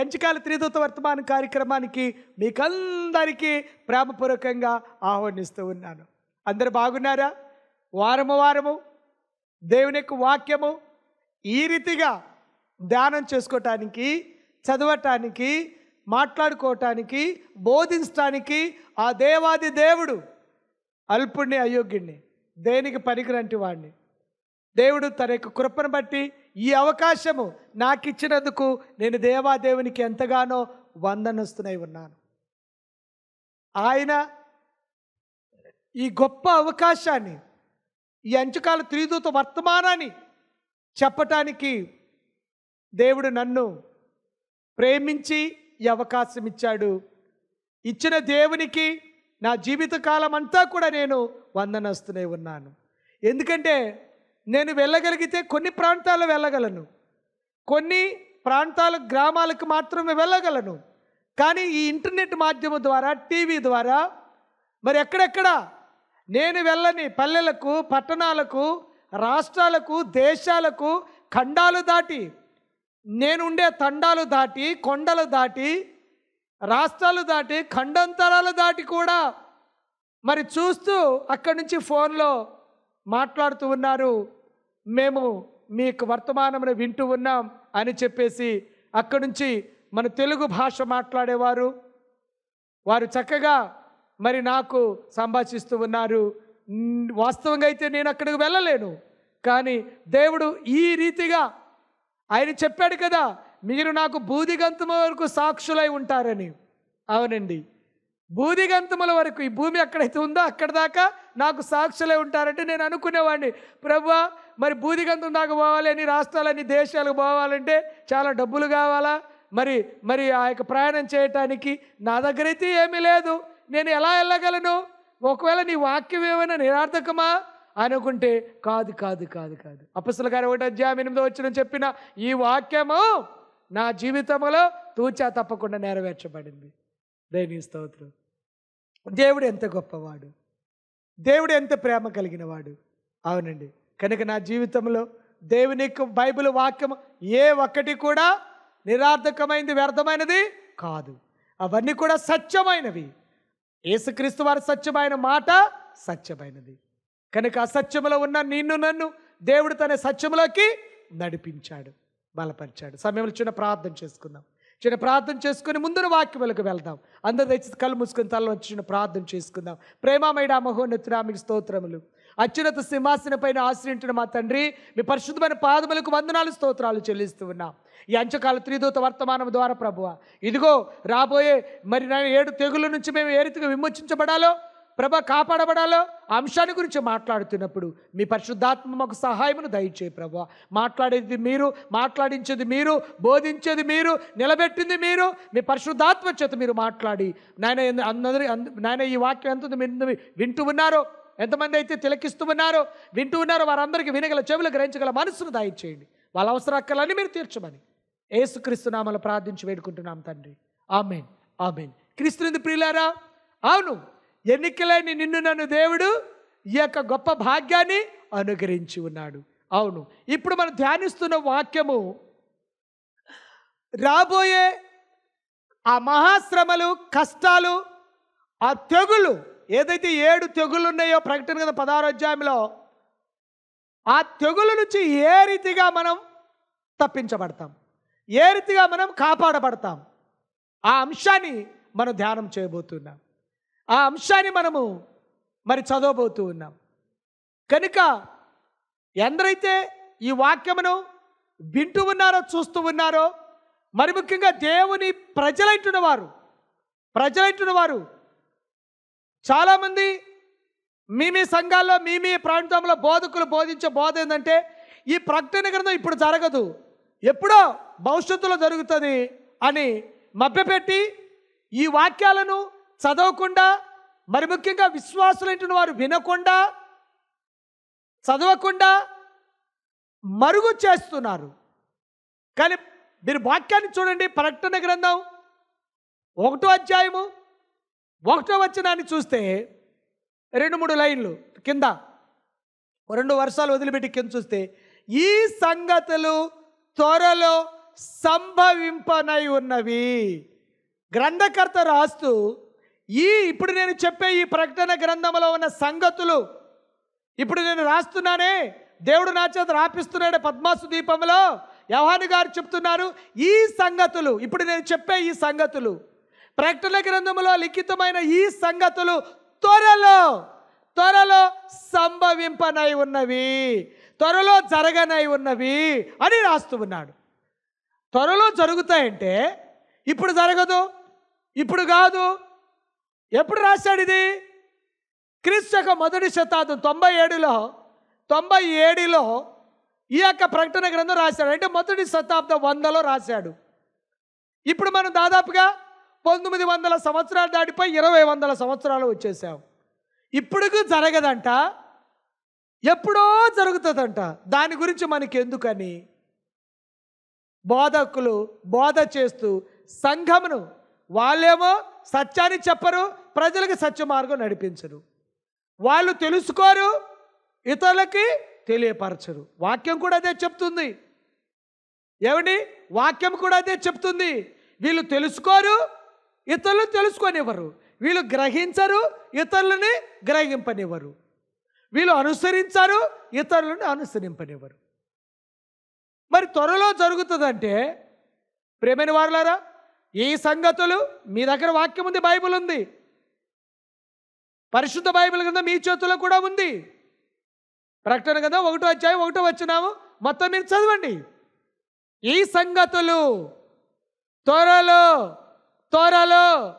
ఎంచకాల త్రిదూత వర్తమాన కార్యక్రమానికి మీకందరికీ ప్రేమపూర్వకంగా ఆహ్వానిస్తూ ఉన్నాను. అందరు బాగున్నారా? వారము వారము దేవుని యొక్క వాక్యము ఈ రీతిగా ధ్యానం చేసుకోవటానికి చదవటానికి మాట్లాడుకోవటానికి బోధించటానికి ఆ దేవాది దేవుడు అల్పుణ్ణి అయోగ్యుణ్ణి దేనికి పనికిరంటి వాడిని దేవుడు తన యొక్క కృపను బట్టి ఈ అవకాశము నాకు ఇచ్చినందుకు నేను దేవాదేవునికి ఎంతగానో వందనస్తున్నై ఉన్నాను. ఆయన ఈ గొప్ప అవకాశాన్ని ఈ అంచుకాల త్రిదూత వర్తమానాన్ని చెప్పటానికి దేవుడు నన్ను ప్రేమించి ఈ అవకాశం ఇచ్చాడు ఇచ్చిన దేవునికి నా జీవితకాలం అంతా కూడా నేను వందనస్తూనే ఉన్నాను. ఎందుకంటే నేను వెళ్ళగలిగితే కొన్ని ప్రాంతాలు వెళ్ళగలను. కొన్ని ప్రాంతాల గ్రామాలకు మాత్రమే వెళ్ళగలను. కానీ ఈ ఇంటర్నెట్ మాధ్యమం ద్వారా టీవీ ద్వారా మరి ఎక్కడెక్కడ నేను వెళ్ళని పల్లెలకు పట్టణాలకు రాష్ట్రాలకు దేశాలకు ఖండాలు దాటి నేను ఉండే తండాలు దాటి కొండలు దాటి రాష్ట్రాలు దాటి ఖండంతరాలు దాటి కూడా మరి చూస్తూ అక్కడి నుంచి ఫోన్లో మాట్లాడుతూ ఉన్నారు. మేము మీకు వర్తమానమును వింటూ ఉన్నాం అని చెప్పేసి అక్కడి నుంచి మన తెలుగు భాష మాట్లాడేవారు. వారు చక్కగా మరి నాకు సంభాషిస్తూ ఉన్నారు. వాస్తవంగా అయితే నేను అక్కడికి వెళ్ళలేను. కానీ దేవుడు ఈ రీతిగా ఆయన చెప్పాడు కదా మీరు నాకు బూదిగంతము వరకు సాక్షులై ఉంటారని. అవునండి. బూదిగంతముల వరకు ఈ భూమి ఎక్కడైతే ఉందో అక్కడ దాకా నాకు సాక్షులై ఉంటారంటే నేను అనుకునేవాడిని. ప్రభా మరి బూదిగంతం దాకా పోవాలి అని అన్ని దేశాలకు పోవాలంటే చాలా డబ్బులు కావాలా? మరి మరి ఆ యొక్క ప్రయాణం చేయటానికి నా దగ్గర అయితే ఏమీ లేదు. నేను ఎలా వెళ్ళగలను? ఒకవేళ నీ వాక్యం ఏమైనా నిరార్థకమా? అనుకుంటే కాదు కాదు కాదు కాదు. అపస్సుల గారు ఒకటి అధ్యాయం ఎనిమిదో వచ్చిన చెప్పిన ఈ వాక్యము నా జీవితంలో తూచా తప్పకుండా నెరవేర్చబడింది. దేని స్తోత్రం. దేవుడు ఎంత గొప్పవాడు. దేవుడు ఎంత ప్రేమ కలిగిన వాడు అవునండి. కనుక నా జీవితంలో దేవుని యొక్క బైబిల్ వాక్యం ఏ ఒక్కటి కూడా నిరార్థకమైనది వ్యర్థమైనది కాదు. అవన్నీ కూడా సత్యమైనవి. యేసుక్రీస్తు వారి సత్యమైన మాట సత్యమైనది. కనుక అసత్యములో ఉన్న నిన్ను నన్ను దేవుడు తన సత్యములోకి నడిపించాడు బలపరిచాడు. సమయంలో చిన్న ప్రార్థన చేసుకుందాం. చిన్న ప్రార్థన చేసుకుని ముందున వాక్యములకు వెళ్దాం. అందరు తెచ్చి కళ్ళు మూసుకుని తలలో వచ్చి చిన్న ప్రార్థన చేసుకుందాం. ప్రేమమైడ మహోన్నతుడా మీకు స్తోత్రములు. అత్యున్నత సింహాసన పైన ఆశ్రయించిన మా తండ్రి మీ పరిశుద్ధమైన పాదములకు వందనాలు స్తోత్రాలు చెల్లిస్తూ ఉన్నాం. ఈ అంచకాల త్రిదూత వర్తమానం ద్వారా ప్రభువ ఇదిగో రాబోయే మరి నా ఏడు తెగుల నుంచి మేము ఏ రీతిగా విమోచించబడాలో ప్రభ కాపాడబడాలో అంశాన్ని గురించి మాట్లాడుతున్నప్పుడు మీ పరిశుద్ధాత్మ మాకు సహాయమును దయచేయి ప్రభా మాట్లాడేది మీరు మాట్లాడించేది మీరు బోధించేది మీరు నిలబెట్టింది మీరు మీ పరిశుద్ధాత్మ చేత మీరు మాట్లాడి నాయన అందరి నాయన ఈ వాక్యం ఎంత మీరు వింటూ ఉన్నారో ఎంతమంది అయితే తిలకిస్తూ ఉన్నారో వింటూ ఉన్నారో వారందరికీ వినగల చెవులు గ్రహించగల మనసును దయచేయండి. వాళ్ళ అవసరాక్కలన్నీ మీరు తీర్చమని. ఏసుక్రీస్తు నామలు ప్రార్థించి వేడుకుంటున్నాం తండ్రి. ఆమెన్. ఆమెన్. క్రీస్తునిది ప్రియులారా అవును ఎన్నికలేని నిన్ను నన్ను దేవుడు ఈ యొక్క గొప్ప భాగ్యాన్ని అనుగ్రహించి ఉన్నాడు. అవును ఇప్పుడు మనం ధ్యానిస్తున్న వాక్యము రాబోయే ఆ మహాశ్రమలు కష్టాలు ఆ తెగులు ఏదైతే ఏడు తెగులు ఉన్నాయో ప్రకటన కదా పదహారు అధ్యాయంలో ఆ తెగుల నుంచి ఏ రీతిగా మనం తప్పించబడతాం? ఏ రీతిగా మనం కాపాడబడతాం? ఆ అంశాన్ని మనం ధ్యానం చేయబోతున్నాం. ఆ అంశాన్ని మనము మరి చదవబోతూ ఉన్నాం కనుక ఎందరైతే ఈ వాక్యమును వింటూ ఉన్నారో చూస్తూ ఉన్నారో మరి ముఖ్యంగా దేవుని ప్రజలైంటున్న వారు ప్రజలైంటున్న వారు చాలామంది మీ మీ సంఘాల్లో మీ మీ ప్రాంతంలో బోధకులు బోధించే బోధ ఏంటంటే ఈ ప్రకటన గ్రంథం ఇప్పుడు జరగదు. ఎప్పుడో భవిష్యత్తులో జరుగుతుంది అని మభ్యపెట్టి ఈ వాక్యాలను చదవకుండా మరి ముఖ్యంగా విశ్వాసులైన వారు వినకుండా చదవకుండా మరుగు చేస్తున్నారు. కానీ మీరు వాక్యాన్ని చూడండి ప్రకటన గ్రంథం ఒకటో అధ్యాయము ఒకటో వచ్చినాన్ని చూస్తే రెండు మూడు లైన్లు కింద. రెండు వర్షాలు వదిలిపెట్టి కింద చూస్తే ఈ సంగతులు త్వరలో సంభవింపనై ఉన్నవి. గ్రంథకర్త రాస్తూ ఈ ఇప్పుడు నేను చెప్పే ఈ ప్రకటన గ్రంథంలో ఉన్న సంగతులు ఇప్పుడు నేను రాస్తున్నానే దేవుడు నా చేత రాపిస్తున్నాడే పద్మాసు దీపంలో యవహాని గారు చెప్తున్నారు ఈ సంగతులు ఇప్పుడు నేను చెప్పే ఈ సంగతులు. ప్రకటన గ్రంథంలో లిఖితమైన ఈ సంగతులు త్వరలో త్వరలో సంభవింపనై ఉన్నవి త్వరలో జరగనై ఉన్నవి అని రాస్తూ ఉన్నాడు. త్వరలో జరుగుతాయంటే ఇప్పుడు జరగదు ఇప్పుడు కాదు. ఎప్పుడు రాశాడు ఇది? క్రీస్తు మొదటి శతాబ్దం తొంభై ఏడులో తొంభై ఏడులో ఈ యొక్క ప్రకటన గ్రంథం రాశాడు. అంటే మొదటి శతాబ్దం వందలో రాశాడు. ఇప్పుడు మనం దాదాపుగా పంతొమ్మిది వందల సంవత్సరాలు దాటిపోయి ఇరవై వందల సంవత్సరాలు వచ్చేసాం ఇప్పుడు జరగదంట. ఎప్పుడో జరుగుతుందంట. దాని గురించి మనకి ఎందుకని బోధకులు బోధ చేస్తూ సంఘమును వాళ్ళేమో సత్యాన్ని చెప్పరు ప్రజలకు సత్య మార్గం నడిపించరు. వాళ్ళు తెలుసుకోరు ఇతరులకి తెలియపరచరు. వాక్యం కూడా అదే చెప్తుంది. ఏమండి? వాక్యం కూడా అదే చెప్తుంది. వీళ్ళు తెలుసుకోరు ఇతరులు తెలుసుకోనివ్వరు వీళ్ళు గ్రహించరు ఇతరులని గ్రహింపనివ్వరు. వీళ్ళు అనుసరించారు ఇతరులను అనుసరింపనివ్వరు. మరి త్వరలో జరుగుతుందంటే ప్రేమైన వారులారా ఈ సంగతులు మీ దగ్గర వాక్యం ఉంది బైబిల్ ఉంది. పరిశుద్ధ బైబిల్ కింద మీ చేతుల్లో కూడా ఉంది. ప్రకటన కదా ఒకటో అధ్యాయం ఒకటో వచ్చినాము మొత్తం మీరు చదవండి. ఈ సంగతులు త్వరలో త్వరలో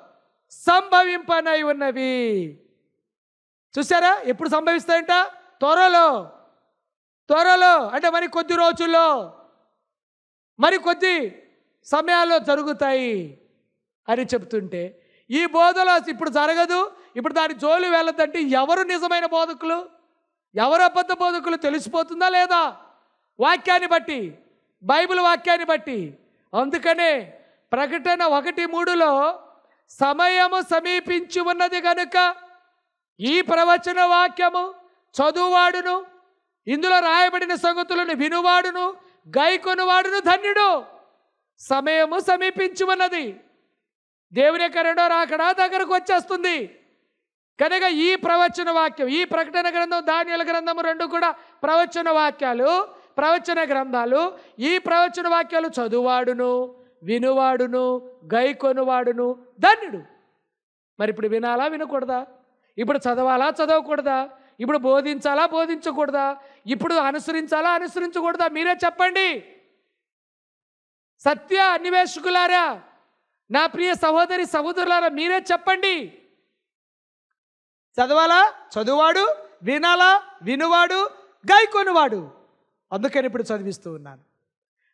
సంభవింపనై ఉన్నవి. చూసారా ఎప్పుడు సంభవిస్తాయంట? త్వరలో. త్వరలో. అంటే మరి కొద్ది రోజుల్లో. మరి కొద్ది సమయాల్లో జరుగుతాయి అని చెప్తుంటే ఈ బోధలో ఇప్పుడు జరగదు. ఇప్పుడు దాని జోలు వెళ్ళదంటే ఎవరు నిజమైన బోధకులు? ఎవరు అబద్ధ బోధకులు? తెలిసిపోతుందా లేదా? వాక్యాన్ని బట్టి బైబిల్ వాక్యాన్ని బట్టి. అందుకనే ప్రకటన ఒకటి మూడులో సమయము సమీపించి ఉన్నది కనుక ఈ ప్రవచన వాక్యము చదువువాడును ఇందులో రాయబడిన సంగతులను వినువాడును గైకొనువాడును ధన్యుడు. సమయము సమీపించి ఉన్నది. దేవుని యొక్క రెండో రాకడా దగ్గరకు వచ్చేస్తుంది. కనుక ఈ ప్రవచన వాక్యం ఈ ప్రకటన గ్రంథం ధాన్యాల గ్రంథము రెండు కూడా ప్రవచన వాక్యాలు ప్రవచన గ్రంథాలు ఈ ప్రవచన వాక్యాలు చదువువాడును. వినువాడును గైకొనువాడును ధన్యుడు. మరి ఇప్పుడు వినాలా వినకూడదా? ఇప్పుడు చదవాలా చదవకూడదా? ఇప్పుడు బోధించాలా బోధించకూడదా? ఇప్పుడు అనుసరించాలా అనుసరించకూడదా? మీరే చెప్పండి. సత్య అన్వేషకులారా నా ప్రియ సహోదరి సహోదరులారా మీరే చెప్పండి. చదవాలా చదువువాడు వినాలా వినువాడు గాయకొనివాడు అందుకని ఇప్పుడు చదివిస్తూ ఉన్నాను.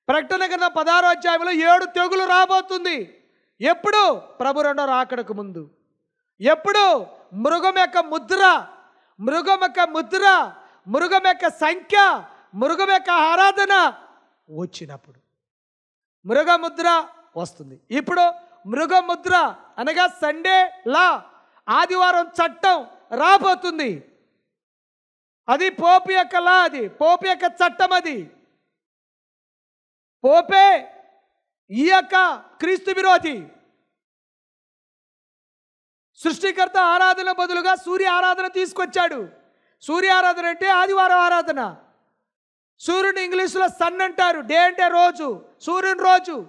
ప్రకటన కింద పదహారో అధ్యాయంలో ఏడు తెగులు రాబోతుంది. ఎప్పుడు? ప్రభు రెండో రాకడకు ముందు. ఎప్పుడు? మృగం యొక్క ముద్ర మృగం యొక్క ముద్ర మృగం యొక్క సంఖ్య మృగం యొక్క ఆరాధన వచ్చినప్పుడు. మృగముద్ర వస్తుంది. ఇప్పుడు మృగముద్ర అనగా సండే లా ఆదివారం చట్టం రాబోతుంది. అది పోపు యొక్క లా అది పోపు యొక్క చట్టం అది. పోపే ఈ యొక్క క్రీస్తు విరోధి. సృష్టికర్త ఆరాధన బదులుగా సూర్య ఆరాధన తీసుకొచ్చాడు. సూర్య ఆరాధన అంటే ఆదివారం ఆరాధన. సూర్యుని ఇంగ్లీష్లో సన్ అంటారు. డే అంటే రోజు సూర్యుని రోజు.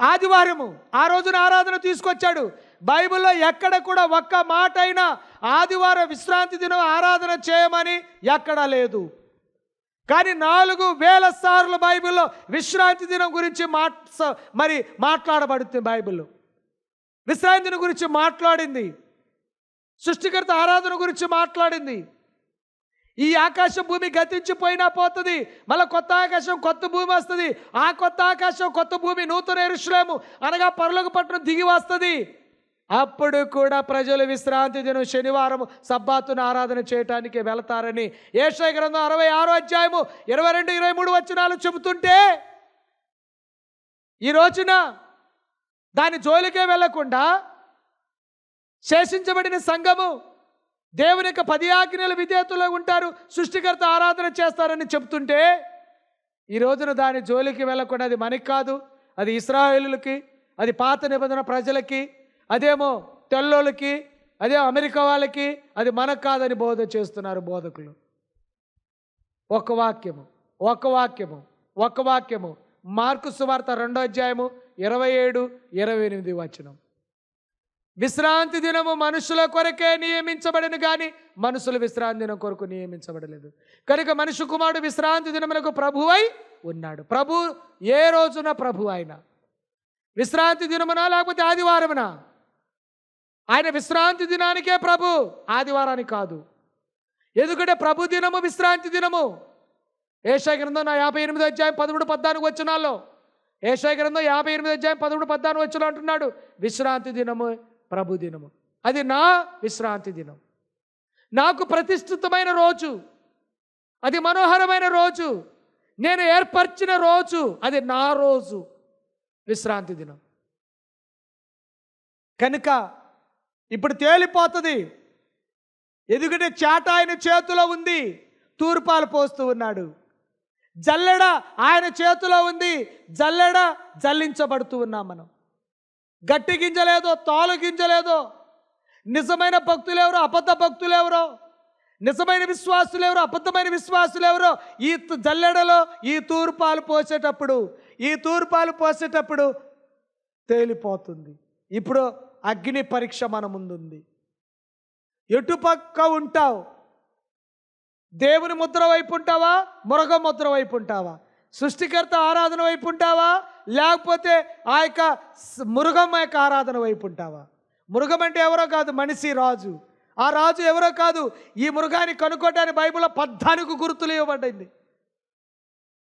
ఆదివారము ఆ రోజున ఆరాధన తీసుకొచ్చాడు. బైబిల్లో ఎక్కడ కూడా ఒక్క మాట అయినా ఆదివారం విశ్రాంతి దినం ఆరాధన చేయమని ఎక్కడా లేదు. కానీ నాలుగు వేల సార్లు బైబిల్లో విశ్రాంతి దినం గురించి మాట్ మరి మాట్లాడబడుతుంది బైబిల్లో. విశ్రాంతి దినం గురించి మాట్లాడింది. సృష్టికర్త ఆరాధన గురించి మాట్లాడింది. ఈ ఆకాశం భూమి గతించిపోయినా పోతుంది. మళ్ళీ కొత్త ఆకాశం కొత్త భూమి వస్తుంది. ఆ కొత్త ఆకాశం కొత్త భూమి నూతన ఎరుషులేము అనగా పరులకు పట్టణం దిగి వస్తుంది. అప్పుడు కూడా ప్రజలు విశ్రాంతి దినం శనివారం సబ్బాతును ఆరాధన చేయటానికి వెళతారని ఏషయ గ్రంథం అరవై ఆరో అధ్యాయము ఇరవై రెండు ఇరవై మూడు వచనాలు చెబుతుంటే ఈ రోజున దాని జోలికే వెళ్ళకుండా శేషించబడిన సంఘము దేవుని యొక్క పది ఆజ్ఞల విధేయతలో ఉంటారు సృష్టికర్త ఆరాధన చేస్తారని చెప్తుంటే ఈ రోజున దాని జోలికి వెళ్ళకుండా అది మనకి కాదు అది ఇస్రాయేలులకి అది పాత నిబంధన ప్రజలకి అదేమో తెల్లోళ్ళకి అదే అమెరికా వాళ్ళకి అది మనకు కాదని బోధ చేస్తున్నారు బోధకులు. ఒక వాక్యము ఒక వాక్యము ఒక వాక్యము. మార్కు సువార్త రెండో అధ్యాయము ఇరవై ఏడు ఇరవై ఎనిమిది వచనం. విశ్రాంతి దినము మనుషుల కొరకే నియమించబడిన కానీ మనుషులు విశ్రాంతి దినం కొరకు నియమించబడలేదు. కనుక మనుషు కుమారుడు విశ్రాంతి దినమునకు ప్రభువై ఉన్నాడు. ప్రభు ఏ రోజున ప్రభు ఆయన విశ్రాంతి దినమునా లేకపోతే ఆదివారమునా? ఆయన విశ్రాంతి దినానికే ప్రభు ఆదివారానికి కాదు. ఎందుకంటే ప్రభు దినము విశ్రాంతి దినము. ఏషా గ్రంథం నా యాభై ఎనిమిది అధ్యాయం పదమూడు పద్నాలుగు వచ్చినాల్లో ఏషా గ్రంథం యాభై ఎనిమిది అధ్యాయం పదమూడు పద్నాలుగు వచ్చిన అంటున్నాడు. విశ్రాంతి దినము ప్రభు దినము. అది నా విశ్రాంతి దినం. నాకు ప్రతిష్ఠితమైన రోజు. అది మనోహరమైన రోజు. నేను ఏర్పరిచిన రోజు. అది నా రోజు. విశ్రాంతి దినం. కనుక ఇప్పుడు తేలిపోతుంది. ఎందుకంటే చాట ఆయన చేతిలో ఉంది తూర్పాలు పోస్తూ ఉన్నాడు. జల్లెడ ఆయన చేతిలో ఉంది జల్లెడ జల్లించబడుతూ ఉన్నాం మనం. గట్టి గింజలేదో తోలు గింజలేదో నిజమైన భక్తులు ఎవరో అబద్ధ భక్తులు ఎవరో నిజమైన విశ్వాసులు ఎవరో అబద్ధమైన విశ్వాసులు ఎవరో ఈ జల్లెడలో ఈ తూర్పాలు పోసేటప్పుడు ఈ తూర్పాలు పోసేటప్పుడు తేలిపోతుంది. ఇప్పుడు అగ్ని పరీక్ష మన ముందుంది. ఎటుపక్క ఉంటావు? దేవుని ముద్ర వైపు ఉంటావా? మృగ ముద్ర వైపు ఉంటావా? సృష్టికర్త ఆరాధన వైపు ఉంటావా? లేకపోతే ఆ యొక్క మృగం యొక్క ఆరాధన వైపు ఉంటావా? మృగం అంటే ఎవరో కాదు మనిషి రాజు. ఆ రాజు ఎవరో కాదు ఈ మృగాన్ని కనుక్కోవడానికి బైబిల్లో పద్నాలుగు గుర్తులు ఇవ్వబడింది.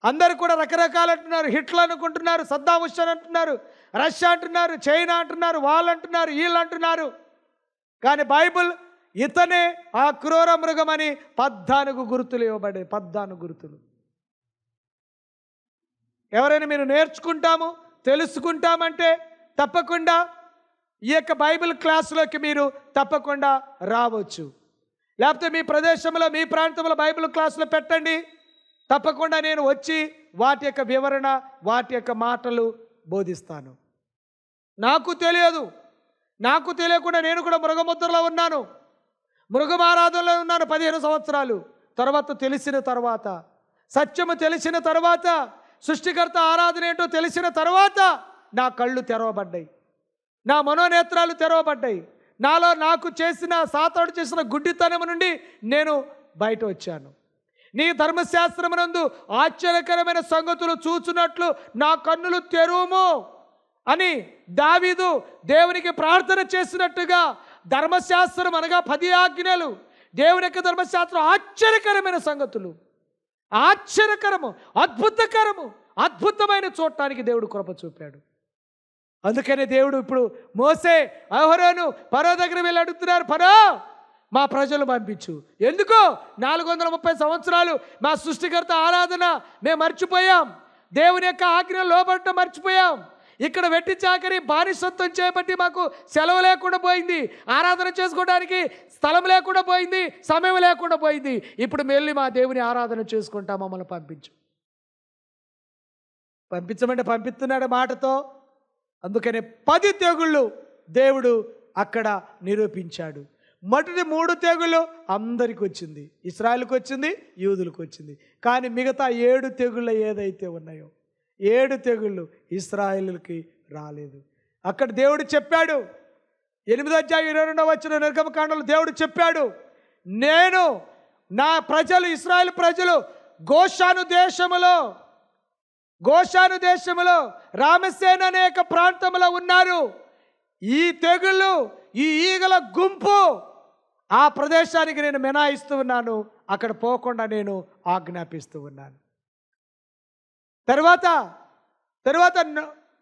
అందరు కూడా రకరకాలు అంటున్నారు హిట్లు అనుకుంటున్నారు సద్దాం అంటున్నారు రష్యా అంటున్నారు చైనా అంటున్నారు వాళ్ళు అంటున్నారు వీళ్ళు అంటున్నారు. కానీ బైబిల్ ఇతనే ఆ క్రూర మృగమని పద్నాలుగు గుర్తులు ఇవ్వబడే పద్నాలుగు గుర్తులు. ఎవరైనా మీరు నేర్చుకుంటాము తెలుసుకుంటామంటే తప్పకుండా ఈ యొక్క బైబిల్ క్లాసులోకి మీరు తప్పకుండా రావచ్చు. లేకపోతే మీ ప్రదేశంలో మీ ప్రాంతంలో బైబిల్ క్లాసులో పెట్టండి. తప్పకుండా నేను వచ్చి వాటి యొక్క వివరణ వాటి యొక్క మాటలు బోధిస్తాను. నాకు తెలియదు. నాకు తెలియకుండా నేను కూడా మృగముద్రలో ఉన్నాను. మృగమారాధనలో ఉన్నాను పదిహేను సంవత్సరాలు. తర్వాత తెలిసిన తర్వాత సత్యము తెలిసిన తర్వాత సృష్టికర్త ఆరాధన ఏంటో తెలిసిన తర్వాత నా కళ్ళు తెరవబడ్డాయి. నా మనోనేత్రాలు తెరవబడ్డాయి. నాలో నాకు చేసిన సాతాడు చేసిన గుడ్డితనం నుండి నేను బయట వచ్చాను. నీ ధర్మశాస్త్రమునందు ఆశ్చర్యకరమైన సంగతులు చూచున్నట్లు నా కన్నులు తెరువుము అని దావీదు దేవునికి ప్రార్థన చేసినట్టుగా ధర్మశాస్త్రం అనగా పది ఆజ్ఞలు. దేవుని యొక్క ధర్మశాస్త్రం ఆశ్చర్యకరమైన సంగతులు. ఆశ్చర్యకరము అద్భుతకరము అద్భుతమైన చూడటానికి దేవుడు కృప చూపాడు. అందుకనే దేవుడు ఇప్పుడు మోసే అహరోను పరో దగ్గర వెళ్ళి అడుగుతున్నారు పరో మా ప్రజలు పంపించు. ఎందుకు నాలుగు వందల ముప్పై సంవత్సరాలు మా సృష్టికర్త ఆరాధన మేము మర్చిపోయాం. దేవుని యొక్క ఆగ్రహం లోబడటం మర్చిపోయాం. ఇక్కడ వెట్టి చాకరి బానిసత్వం చేపట్టి మాకు సెలవు లేకుండా పోయింది. ఆరాధన చేసుకోవడానికి స్థలం లేకుండా పోయింది సమయం లేకుండా పోయింది. ఇప్పుడు వెళ్ళి మా దేవుని ఆరాధన చేసుకుంటా మమ్మల్ని పంపించు. పంపించమంటే పంపిస్తున్నాడు మాటతో. అందుకనే పది తెగుళ్ళు దేవుడు అక్కడ నిరూపించాడు. మొదటి మూడు తెగులు అందరికి వచ్చింది ఇస్రాయల్కి వచ్చింది యూదులకు వచ్చింది కానీ మిగతా ఏడు తెగుళ్ళు ఏదైతే ఉన్నాయో ఏడు తెగుళ్ళు ఇస్రాయిల్కి రాలేదు. అక్కడ దేవుడు చెప్పాడు ఎనిమిదో అధ్యాయం ఇరవై రెండవ వచ్చిన నిర్గమకాండలు దేవుడు చెప్పాడు నేను నా ప్రజలు ఇస్రాయేల్ ప్రజలు గోషాను దేశములో గోషాను దేశములో రామసేన అనేక ప్రాంతంలో ఉన్నారు. ఈ తెగుళ్ళు ఈ ఈగల గుంపు ఆ ప్రదేశానికి నేను మినాయిస్తూ ఉన్నాను. అక్కడ పోకుండా నేను ఆజ్ఞాపిస్తూ ఉన్నాను. తర్వాత తర్వాత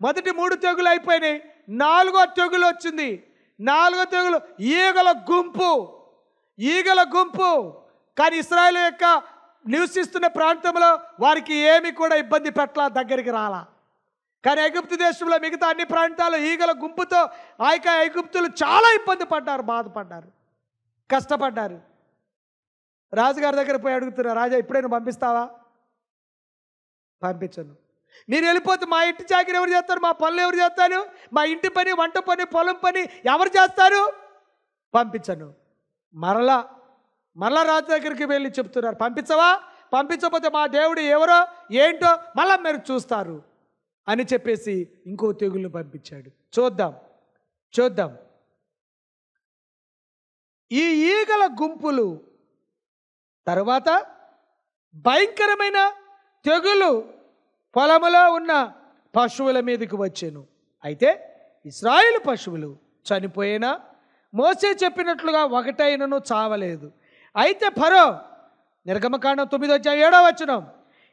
మొదటి మూడు తెగులు అయిపోయినాయి. నాలుగో తెగులు వచ్చింది. నాలుగో తెగులు ఈగల గుంపు. ఈగల గుంపు. కానీ ఇస్రాయల్ యొక్క నివసిస్తున్న ప్రాంతంలో వారికి ఏమి కూడా ఇబ్బంది పెట్టలా దగ్గరికి రాలా. కానీ ఐగుప్తు దేశంలో మిగతా అన్ని ప్రాంతాల్లో ఈగల గుంపుతో ఆ యొక్క ఐగుప్తులు చాలా ఇబ్బంది పడ్డారు బాధపడ్డారు కష్టపడ్డారు. రాజుగారి దగ్గర పోయి అడుగుతున్నారు రాజా ఇప్పుడైనా పంపిస్తావా? పంపించను. మీరు వెళ్ళిపోతే మా ఇంటి చాకరీ ఎవరు చేస్తారు? మా పనులు ఎవరు చేస్తారు? మా ఇంటి పని వంట పని పొలం పని ఎవరు చేస్తారు? పంపించను. మరలా మరలా రాజు దగ్గరికి వెళ్ళి చెప్తున్నారు పంపించవా? పంపించకపోతే మా దేవుడు ఎవరో ఏంటో మళ్ళా మీరు చూస్తారు. అని చెప్పేసి ఇంకో తెగులు పంపించాడు. చూద్దాం చూద్దాం. ఈ ఈగల గుంపులు తర్వాత భయంకరమైన తెగులు పొలములో ఉన్న పశువుల మీదకి వచ్చాను. అయితే ఇస్రాయిల్ పశువులు చనిపోయినా మోసే చెప్పినట్లుగా ఒకటైనను చావలేదు. అయితే ఫరో నిర్గమకాండం తొమ్మిది వచ్చిన ఏడో వచనం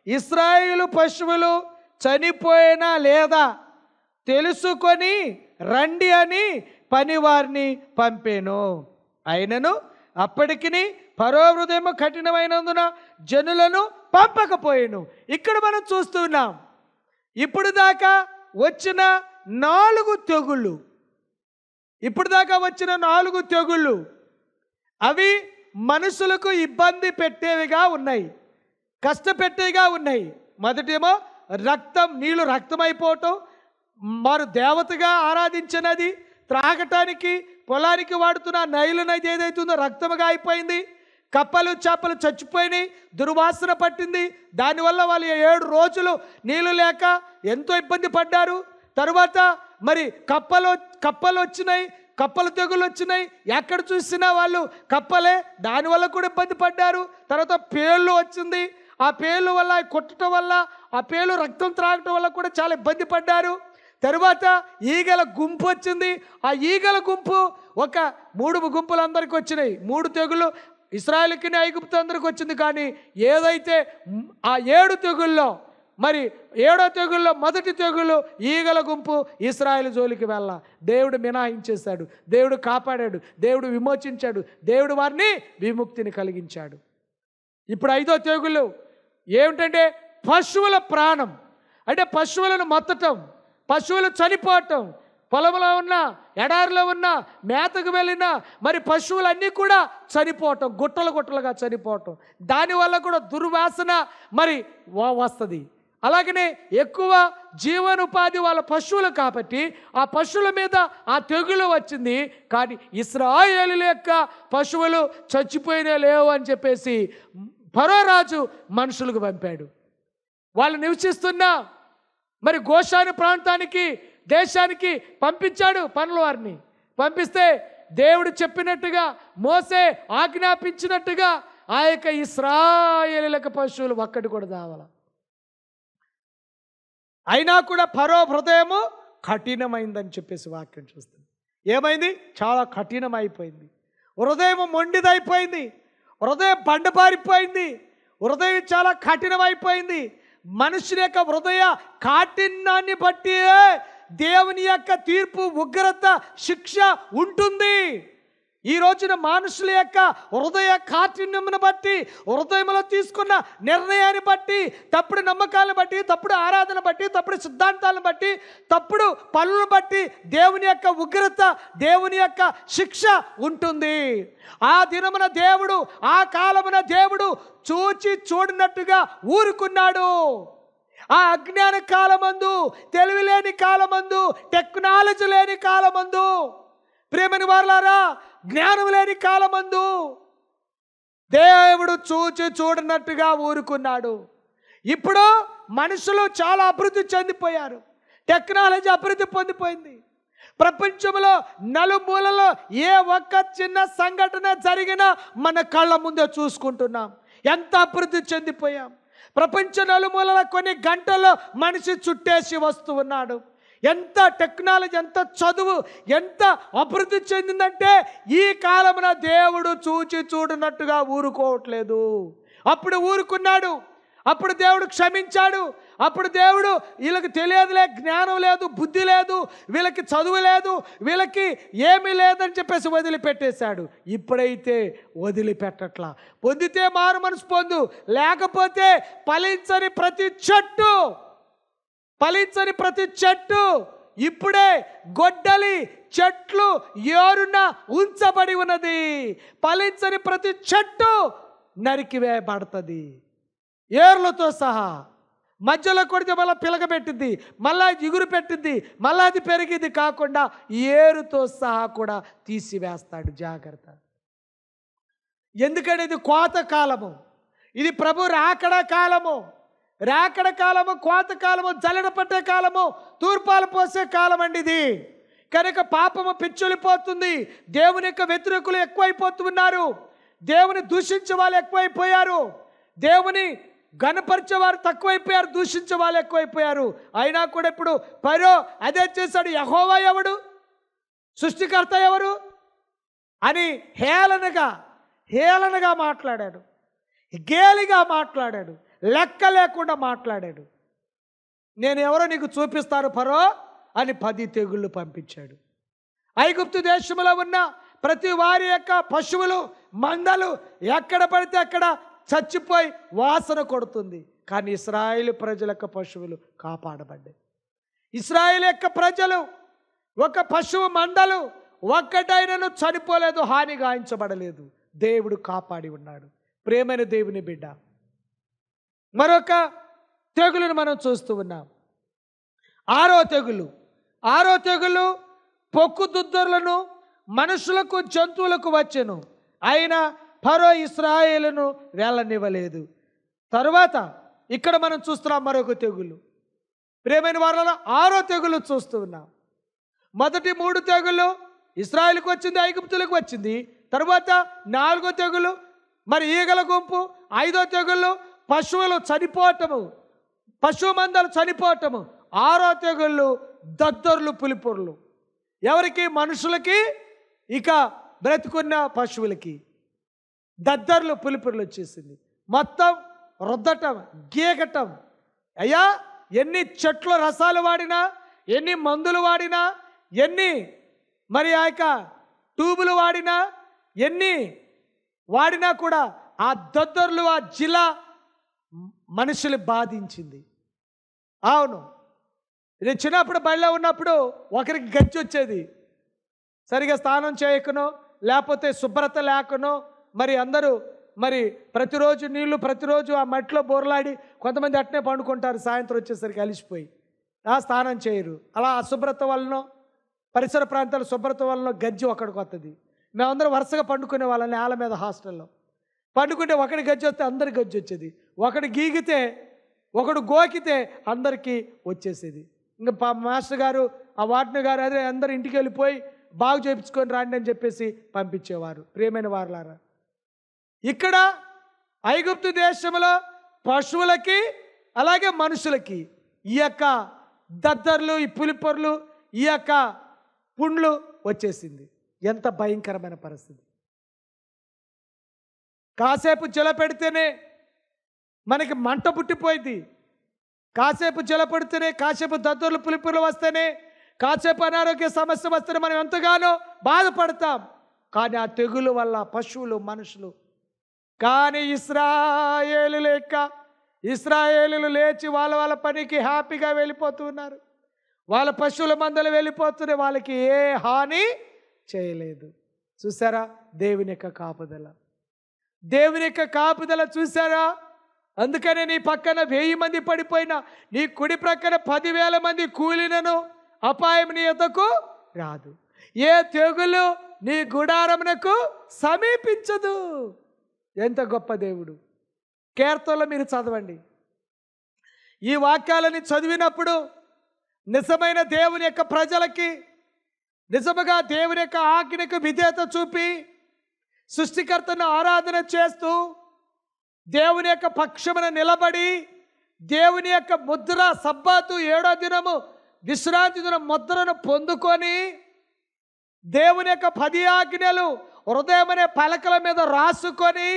ఇస్రాయిలు పశువులు చనిపోయినా లేదా తెలుసుకొని రండి అని పనివారిని పంపాను. అయినను అప్పటికి పరో హృదయం కఠినమైనందున జనులను పంపకపోయాను. ఇక్కడ మనం చూస్తున్నాం ఇప్పుడు దాకా వచ్చిన నాలుగు తెగుళ్ళు. ఇప్పుడు దాకా వచ్చిన నాలుగు తెగుళ్ళు అవి మనుషులకు ఇబ్బంది పెట్టేవిగా ఉన్నాయి కష్టపెట్టేవిగా ఉన్నాయి. మొదటేమో రక్తం నీళ్ళు రక్తమైపోవటం వారు దేవతగా ఆరాధించినది త్రాగటానికి పొలానికి వాడుతున్న నైలునది ఏదైతుందో రక్తముగా అయిపోయింది కప్పలు చేపలు చచ్చిపోయినాయి దుర్వాసన పట్టింది. దానివల్ల వాళ్ళు ఏడు రోజులు నీళ్ళు లేక ఎంతో ఇబ్బంది పడ్డారు. తరువాత మరి కప్పలు కప్పలు వచ్చినాయి కప్పలు తెగులు వచ్చినాయి. ఎక్కడ చూసినా వాళ్ళు కప్పలే దానివల్ల కూడా ఇబ్బంది పడ్డారు. తర్వాత పేర్లు వచ్చింది. ఆ పేర్లు వల్ల కుట్టడం వల్ల ఆ పేలు రక్తం త్రాగటం వల్ల కూడా చాలా ఇబ్బంది పడ్డారు. తరువాత ఈగల గుంపు వచ్చింది. ఆ ఈగల గుంపు ఒక మూడు గుంపులు అందరికి వచ్చినాయి. మూడు తెగులు ఇస్రాయల్కి ఐగుప్తు అందరికి వచ్చింది. కానీ ఏదైతే ఆ ఏడు తెగుల్లో మరి ఏడో తెగుల్లో మొదటి తెగులు ఈగల గుంపు ఇస్రాయల్ జోలికి వెళ్ళ. దేవుడు మినహాయించేశాడు. దేవుడు కాపాడాడు. దేవుడు విమోచించాడు. దేవుడు వారిని విముక్తిని కలిగించాడు. ఇప్పుడు ఐదో తెగులు ఏమిటంటే పశువుల ప్రాణం. అంటే పశువులను మత్తటం పశువులు చనిపోవటం పొలంలో ఉన్న ఎడారిలో ఉన్న మేతకు వెళ్ళిన మరి పశువులన్నీ కూడా చనిపోవటం గుట్టలు గుట్టలుగా చనిపోవటం. దానివల్ల కూడా దుర్వాసన మరి వస్తుంది. అలాగనే ఎక్కువ జీవనోపాధి వాళ్ళ పశువులు కాబట్టి ఆ పశువుల మీద ఆ తెగులు వచ్చింది. కానీ ఇస్రాయేలు యొక్క పశువులు చచ్చిపోయినా లేవు అని చెప్పేసి పరో రాజు మనుషులకు పంపాడు. వాళ్ళు నివసిస్తున్న మరి గోషాను ప్రాంతానికి దేశానికి పంపించాడు పనుల వారిని. పంపిస్తే దేవుడు చెప్పినట్టుగా మోసే ఆజ్ఞాపించినట్టుగా ఆ యొక్క ఇస్రాయేలులకు పశువులు ఒక్కటి కూడా దావాల. అయినా కూడా పరో హృదయము కఠినమైందని చెప్పేసి వాక్యం చూస్తుంది. ఏమైంది? చాలా కఠినమైపోయింది. హృదయం మొండిదైపోయింది. హృదయం బండపారిపోయింది హృదయం చాలా కఠినమైపోయింది. మనుషుల యొక్క హృదయ కాఠిన్యాన్ని బట్టి దేవుని యొక్క తీర్పు ఉగ్రత శిక్ష ఉంటుంది. ఈ రోజున మనుషుల యొక్క హృదయ కాఠిన్యమును బట్టి హృదయంలో తీసుకున్న నిర్ణయాన్ని బట్టి తప్పుడు నమ్మకాలను బట్టి తప్పుడు ఆరాధన బట్టి తప్పుడు సిద్ధాంతాలను బట్టి తప్పుడు పనులను బట్టి దేవుని యొక్క ఉగ్రత దేవుని యొక్క శిక్ష ఉంటుంది. ఆ దినమున దేవుడు ఆ కాలమున దేవుడు చూచి చూడినట్టుగా ఊరుకున్నాడు. ఆ అజ్ఞాన కాలమందు తెలివి లేని కాలమందు టెక్నాలజీ లేని కాలమందు. ప్రేమని వారులారా జ్ఞానం లేని కాలమందు దేవుడు చూచి చూడనట్టుగా ఊరుకున్నాడు. ఇప్పుడు మనుషులు చాలా అభివృద్ధి చెందిపోయారు. టెక్నాలజీ అభివృద్ధి పొందిపోయింది. ప్రపంచంలో నలుమూలలో ఏ ఒక్క చిన్న సంఘటన జరిగినా మన కళ్ళ ముందే చూసుకుంటున్నాం. ఎంత అభివృద్ధి చెందిపోయాం. ప్రపంచ నలుమూలల కొన్ని గంటల్లో మనిషి చుట్టేసి వస్తూ ఉన్నాడు. ఎంత టెక్నాలజీ ఎంత చదువు ఎంత అభివృద్ధి చెందిందంటే ఈ కాలమున దేవుడు చూచి చూడనట్టుగా ఊరుకోవట్లేదు. అప్పుడు ఊరుకున్నాడు. అప్పుడు దేవుడు క్షమించాడు. అప్పుడు దేవుడు వీళ్ళకి తెలియదులే జ్ఞానం లేదు బుద్ధి లేదు వీళ్ళకి చదువు లేదు వీళ్ళకి ఏమీ లేదని చెప్పేసి వదిలిపెట్టేశాడు. ఇప్పుడైతే వదిలిపెట్టట్లా. పొందితే మారు మనసు పొందు. లేకపోతే ఫలించని ప్రతి చెట్టు ఫలించని ప్రతి చెట్టు ఇప్పుడే గొడ్డలి చెట్లు ఏరున ఉంచబడి ఉన్నది. ఫలించని ప్రతి చెట్టు నరికివేయబడుతుంది. ఏర్లతో సహా మధ్యలో కొడితే మళ్ళీ పిలకబెట్టింది మళ్ళా ఇగురు పెట్టింది మళ్ళా అది పెరిగింది కాకుండా ఏరుతో సహా కూడా తీసివేస్తాడు. జాగ్రత్త. ఎందుకంటే ఇది కోత కాలము. ఇది ప్రభు రాకడా కాలము. రాకడ కాలము కోత కాలము జల్లెడ పట్టే కాలము తూర్పాలు పోసే కాలం అండి ఇది. కనుక పాపము పిచ్చులిపోతుంది దేవుని యొక్క వ్యతిరేకులు ఎక్కువైపోతున్నారు దేవుని దూషించే వాళ్ళు ఎక్కువైపోయారు. దేవుని గణపరిచే వారు తక్కువైపోయారు దూషించే వాళ్ళు ఎక్కువైపోయారు. అయినా కూడా ఇప్పుడు పరో అదే చేశాడు యహోవా ఎవడు? సృష్టికర్త ఎవరు? అని హేళనగా హేళనగా మాట్లాడాడు. గేలిగా మాట్లాడాడు. లెక్క లేకుండా మాట్లాడాడు. నేను ఎవరో నీకు చూపిస్తాను పరో అని పది తెగుళ్ళు పంపించాడు. ఐగుప్తు దేశంలో ఉన్న ప్రతి వారి యొక్క పశువులు మందలు ఎక్కడ పడితే అక్కడ చచ్చిపోయి వాసన కొడుతుంది. కానీ ఇస్రాయేల్ ప్రజల యొక్క పశువులు కాపాడబడ్డాయి. ఇస్రాయేల్ యొక్క ప్రజలు ఒక పశువు మందలు ఒక్కటైనను చనిపోలేదు హాని గాయించబడలేదు. దేవుడు కాపాడి ఉన్నాడు. ప్రేమైన దేవుని బిడ్డ మరొక తెగులును మనం చూస్తూ ఉన్నాం. ఆరో తెగులు. ఆరో తెగులు పొక్కు దుద్దరులను మనుషులకు జంతువులకు వచ్చెను. అయినా ఫరో ఇస్రాయేలును వెళ్ళనివ్వలేదు. తరువాత ఇక్కడ మనం చూస్తున్నాం మరొక తెగులు. ప్రేమైన వారిలో ఆరో తెగులు చూస్తూ ఉన్నాం. మొదటి మూడు తెగులు ఇస్రాయిల్కి వచ్చింది ఐగుప్తులకు వచ్చింది. తర్వాత నాలుగో తెగులు మరి ఈగల గుంపు. ఐదో తెగులు పశువులు చనిపోవటము పశువు మందలు చనిపోవటము ఆరో తెగుళ్ళు దద్దరులు పులిపొరులు. ఎవరికి? మనుషులకి ఇక బ్రతుకున్న పశువులకి. దద్దర్లు పులిపురులు వచ్చేసింది. మొత్తం రుద్దటం గీగటం. అయ్యా ఎన్ని చెట్ల రసాలు వాడినా ఎన్ని మందులు వాడినా ఎన్ని మరి ఆ యొక్క ట్యూబులు వాడినా ఎన్ని వాడినా కూడా ఆ దద్దర్లు ఆ జిల్లా మనుషులు బాధించింది. అవును. నేను చిన్నప్పుడు బడిలో ఉన్నప్పుడు ఒకరికి గచ్చి వచ్చేది. సరిగా స్నానం చేయకనో లేకపోతే శుభ్రత లేకనో మరి అందరూ మరి ప్రతిరోజు నీళ్ళు ప్రతిరోజు ఆ మట్టిలో బోర్లాడి కొంతమంది అట్నే పండుకుంటారు సాయంత్రం వచ్చేసరికి అలిసిపోయి. ఆ స్నానం చేయరు. అలా అశుభ్రత వలన పరిసర ప్రాంతాల శుభ్రత వలన గజ్జి ఒకడికి వస్తుంది మేమందరం వరుసగా పండుకునే వాళ్ళని నేల మీద హాస్టల్లో. పండుకుంటే ఒకటి గజ్జి వస్తే అందరికి గజ్జి వచ్చేది. ఒకడు గీగితే ఒకడు గోకితే అందరికీ వచ్చేసేది. ఇంకా పా మాస్టర్ గారు ఆ వార్డెన్ గారు అదే అందరు ఇంటికి వెళ్ళిపోయి బాగు చేయించుకొని రాండి అని చెప్పేసి పంపించేవారు. ప్రియమైన వారులారా ఇక్కడ ఐగుప్తు దేశంలో పశువులకి అలాగే మనుషులకి ఈ యొక్క దద్దర్లు ఈ పులిపొర్లు ఈ యొక్క పుండ్లు వచ్చేసింది. ఎంత భయంకరమైన పరిస్థితి. కాసేపు జల పెడితేనే మనకి మంట పుట్టిపోయింది. కాసేపు జలపడితేనే కాసేపు దద్దుర్లు పులిపులు వస్తేనే కాసేపు అనారోగ్య సమస్య వస్తేనే మనం ఎంతగానో బాధపడతాం. కానీ ఆ తెగులు వల్ల పశువులు మనుషులు. కానీ ఇస్రాయేలు లేక ఇస్రాయేలులు లేచి వాళ్ళ వాళ్ళ పనికి హ్యాపీగా వెళ్ళిపోతున్నారు. వాళ్ళ పశువుల మందలు వెళ్ళిపోతున్నాయి వాళ్ళకి ఏ హాని చేయలేదు. చూసారా? దేవుని యొక్క కాపుదల. దేవుని యొక్క కాపుదల చూసారా? అందుకనే నీ పక్కన వెయ్యి మంది పడిపోయినా నీ కుడి ప్రక్కన పదివేల మంది కూలినను అపాయం నీ రాదు. ఏ తెగులు నీ గుడారమునకు సమీపించదు. ఎంత గొప్ప దేవుడు. కీర్తనలో మీరు చదవండి. ఈ వాక్యాలని చదివినప్పుడు నిజమైన దేవుని యొక్క ప్రజలకి నిజముగా దేవుని యొక్క ఆజ్ఞకు విధేయత చూపి సృష్టికర్తను ఆరాధన చేస్తూ దేవుని యొక్క పక్షమున నిలబడి దేవుని యొక్క ముద్ర సబ్బాతు ఏడో దినము విశ్రాంతి దిన ముద్రను పొందుకొని దేవుని యొక్క పది ఆజ్ఞలు హృదయం అనే పలకల మీద రాసుకొని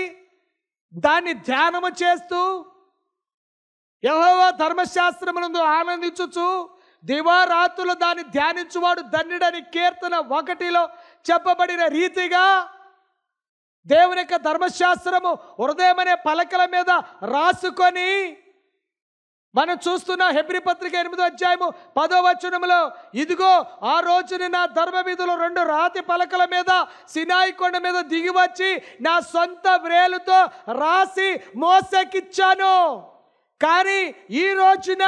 దాన్ని ధ్యానము చేస్తూ యహోవా ధర్మశాస్త్రములందు ఆనందించుచు దివారాత్రులు దాన్ని ధ్యానించువాడు ధన్యుడని కీర్తన ఒకటిలో చెప్పబడిన రీతిగా దేవుని యొక్క ధర్మశాస్త్రము హృదయం అనే పలకల మీద రాసుకొని మనం చూస్తున్న హెబ్రి పత్రిక ఎనిమిదో అధ్యాయము పదో వచనములో ఇదిగో ఆ రోజున నా ధర్మ విధులు రెండు రాతి పలకల మీద సినాయి కొండ మీద దిగి వచ్చి నా సొంత వ్రేలుతో రాసి మోసకిచ్చాను. కానీ ఈ రోజున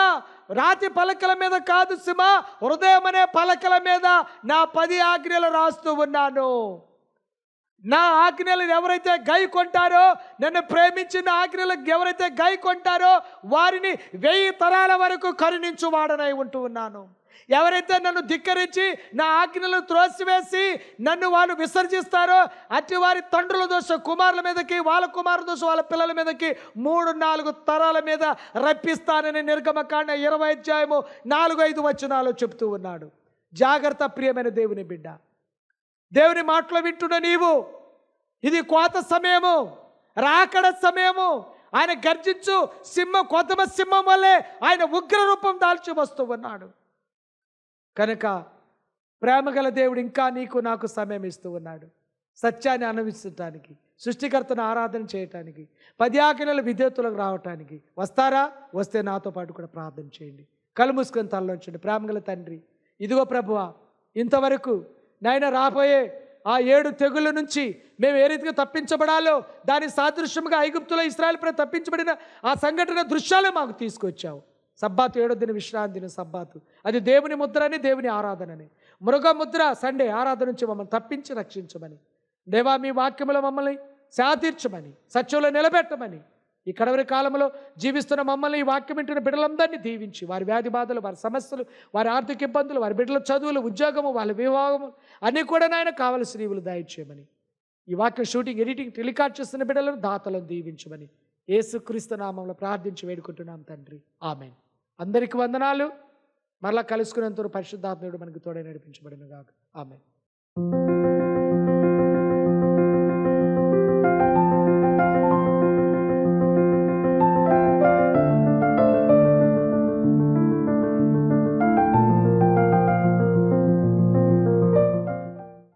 రాతి పలకల మీద కాదు సుమ హృదయం అనే పలకల మీద నా పది ఆజ్ఞలు రాస్తూ ఉన్నాను. నా ఆజ్ఞలను ఎవరైతే గై కొంటారో నన్ను ప్రేమించిన ఆజ్ఞలకు ఎవరైతే గై కొంటారో వారిని వెయ్యి తరాల వరకు కరుణించు వాడనై ఉంటూ ఉన్నాను. ఎవరైతే నన్ను ధిక్కరించి నా ఆజ్ఞలను త్రోసివేసి నన్ను వాళ్ళు విసర్జిస్తారో అటు వారి తండ్రుల దోష కుమారుల మీదకి వాళ్ళ కుమారుల దోష వాళ్ళ పిల్లల మీదకి మూడు నాలుగు తరాల మీద రప్పిస్తానని నిర్గమకాండ ఇరవై అధ్యాయము నాలుగు ఐదు వచనాలు చెప్తూ ఉన్నాడు. జాగ్రత్త ప్రియమైన దేవుని బిడ్డ దేవుని మాటలు వింటున్న నీవు. ఇది కోత సమయము. రాకడ సమయము. ఆయన గర్జించు సింహం కొత్తమ సింహం వల్లే ఆయన ఉగ్ర రూపం దాల్చి వస్తూ ఉన్నాడు. కనుక ప్రేమగల దేవుడు ఇంకా నీకు నాకు సమయం ఇస్తూ ఉన్నాడు. సత్యాన్ని అనుభవించటానికి సృష్టికర్తను ఆరాధన చేయటానికి పది ఆజ్ఞల విధేతులకు రావటానికి వస్తారా? వస్తే నాతో పాటు కూడా ప్రార్థన చేయండి. కళ్ళు మూసుకొని తలలోంచండి. ప్రేమగల తండ్రి ఇదిగో ప్రభువ ఇంతవరకు నాయన రాబోయే ఆ ఏడు తెగుళ్ళ నుంచి మేము ఏ రీతిగా తప్పించబడాలో దాని సాదృశ్యముగా ఐగుప్తులో ఇస్రాయల్ ప్రజలు తప్పించబడిన ఆ సంఘటన దృశ్యాలు మాకు తీసుకొచ్చావు. సబ్బాతు ఏడో దిన విశ్రాంతి దిన సబ్బాతు. అది దేవుని ముద్ర అని దేవుని ఆరాధనని. మృగ ముద్ర సండే ఆరాధన నుంచి మమ్మల్ని తప్పించి రక్షించమని. దేవా మీ వాక్యములో మమ్మల్ని శాతీర్చమని సత్యంలో నిలబెట్టమని. ఈ కడవరి కాలంలో జీవిస్తున్న మమ్మల్ని ఈ వాక్యం వింటున్న బిడ్డలందరినీ దీవించి. వారి వ్యాధి బాధలు వారి సమస్యలు వారి ఆర్థిక ఇబ్బందులు వారి బిడ్డల చదువులు ఉద్యోగము వాళ్ళ వివాహము అన్నీ కూడా నాయన కావలసిన ఈవులు దయచేయమని. ఈ వాక్యం షూటింగ్ ఎడిటింగ్ టెలికాస్ట్ చేస్తున్న బిడ్డలను దాతలను దీవించమని. ఏసుక్రీస్తు నామంలో ప్రార్థించి వేడుకుంటున్నాం తండ్రి. ఆమె అందరికి వందనాలు. మరలా కలుసుకునేంత పరిశుద్ధాత్ముడు మనకు తోడే నడిపించబడిన కాక ఆమె